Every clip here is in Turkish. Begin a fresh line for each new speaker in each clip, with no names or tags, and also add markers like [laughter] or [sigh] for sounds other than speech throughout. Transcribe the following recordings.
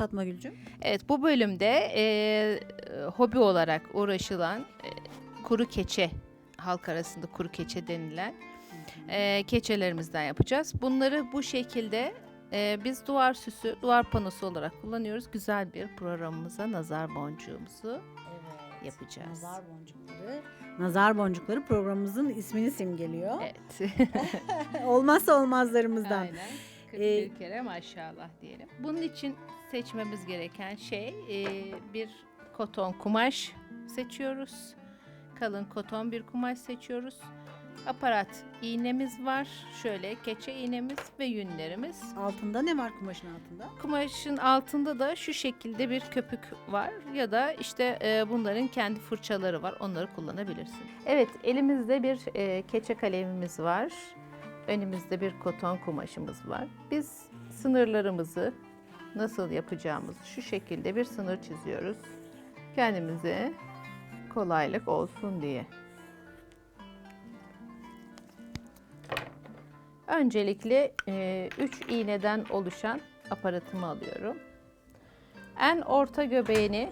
Fatma Gülcüm?
Evet bu bölümde e, hobi olarak uğraşılan e, kuru keçe halk arasında kuru keçe denilen e, keçelerimizden yapacağız. Bunları bu şekilde e, biz duvar süsü, duvar panosu olarak kullanıyoruz. Güzel bir programımıza nazar boncuğumuzu
Evet.
yapacağız.
Nazar boncukları. Nazar boncukları programımızın ismini simgeliyor.
Evet. [laughs] [laughs]
Olmazsa olmazlarımızdan.
Aynen. 41
Ee,
kere maşallah diyelim. Bunun için seçmemiz gereken şey e, bir koton kumaş seçiyoruz. Kalın koton bir kumaş seçiyoruz. Aparat iğnemiz var. Şöyle keçe iğnemiz ve yünlerimiz.
Altında ne var kumaşın altında?
Kumaşın altında da şu şekilde bir köpük var ya da işte e, bunların kendi fırçaları var. Onları kullanabilirsin. Evet, elimizde bir e, keçe kalemimiz var. Önümüzde bir koton kumaşımız var. Biz sınırlarımızı nasıl yapacağımızı şu şekilde bir sınır çiziyoruz. Kendimize kolaylık olsun diye. Öncelikle 3 iğneden oluşan aparatımı alıyorum. En orta göbeğini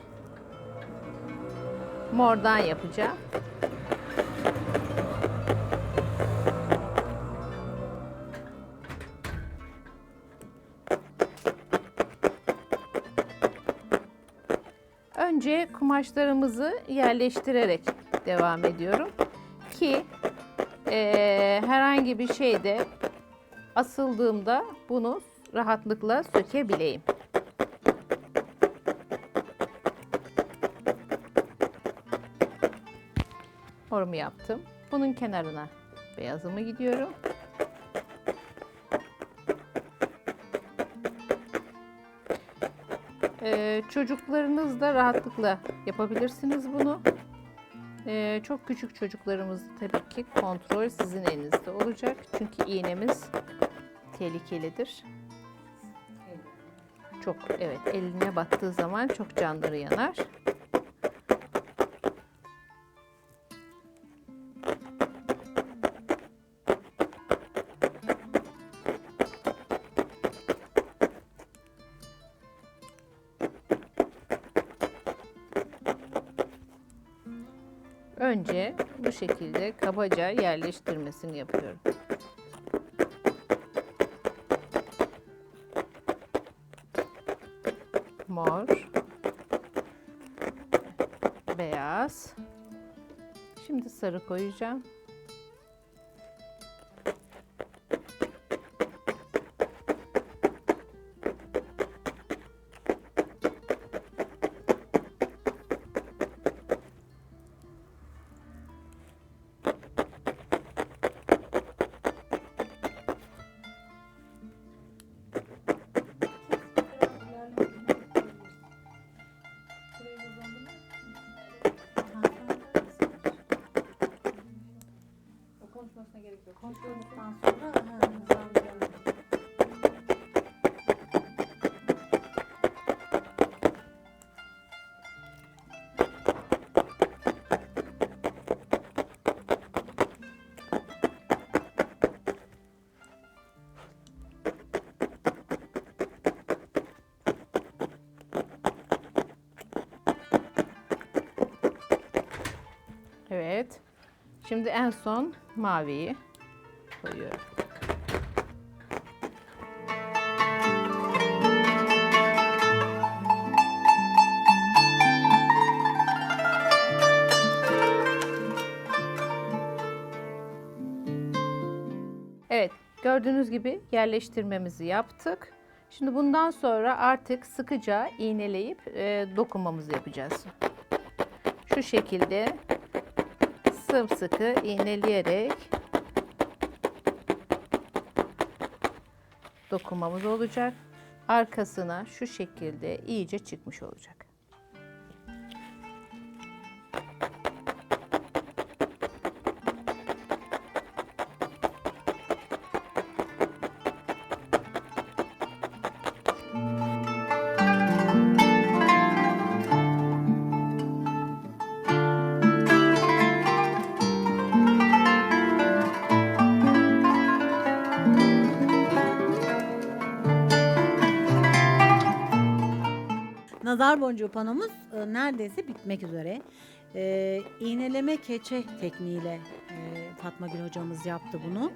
mordan yapacağım. Önce kumaşlarımızı yerleştirerek devam ediyorum ki eee, herhangi bir şeyde asıldığımda bunu rahatlıkla sökebileyim. Morumu yaptım. Bunun kenarına beyazımı gidiyorum. Ee, çocuklarınız da rahatlıkla yapabilirsiniz bunu. Ee, çok küçük çocuklarımız tabii ki kontrol sizin elinizde olacak. Çünkü iğnemiz tehlikelidir. Çok evet eline battığı zaman çok canları yanar. Önce bu şekilde kabaca yerleştirmesini yapıyorum. Mor, beyaz. Şimdi sarı koyacağım. Evet. Şimdi en son maviyi koyuyorum. Evet, gördüğünüz gibi yerleştirmemizi yaptık. Şimdi bundan sonra artık sıkıca iğneleyip e, dokunmamızı yapacağız. Şu şekilde sımsıkı iğneleyerek dokunmamız olacak. Arkasına şu şekilde iyice çıkmış olacak.
Nazar boncuğu panomuz e, neredeyse bitmek üzere. E, iğneleme keçe tekniğiyle e, Fatma Gül hocamız yaptı bunu.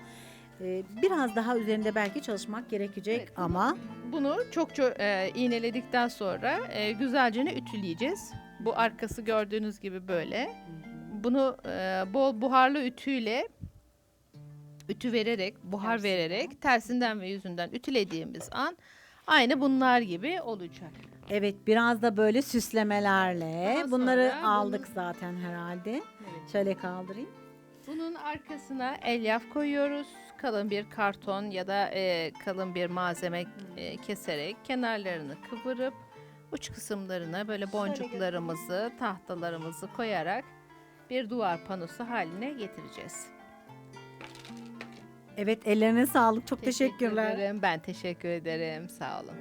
E, biraz daha üzerinde belki çalışmak gerekecek
Evet,
ama
Bunu çok çok e, iğneledikten sonra e, güzelce ütüleyeceğiz. Bu arkası gördüğünüz gibi böyle. Bunu e, bol buharlı ütüyle ütü vererek, buhar
Tersinden.
vererek tersinden ve yüzünden ütülediğimiz an aynı bunlar gibi olacak.
evet biraz da böyle süslemelerle
Daha
bunları
sonra
aldık
bunu-
zaten herhalde. Şöyle kaldırayım.
Bunun arkasına elyaf koyuyoruz. Kalın bir karton ya da e, kalın bir malzeme e, keserek kenarlarını kıvırıp uç kısımlarına böyle boncuklarımızı, tahtalarımızı koyarak bir duvar panosu haline getireceğiz.
Evet ellerine sağlık. Çok
Teşekkür
teşekkürler.
ederim. Ben teşekkür ederim. Sağ olun.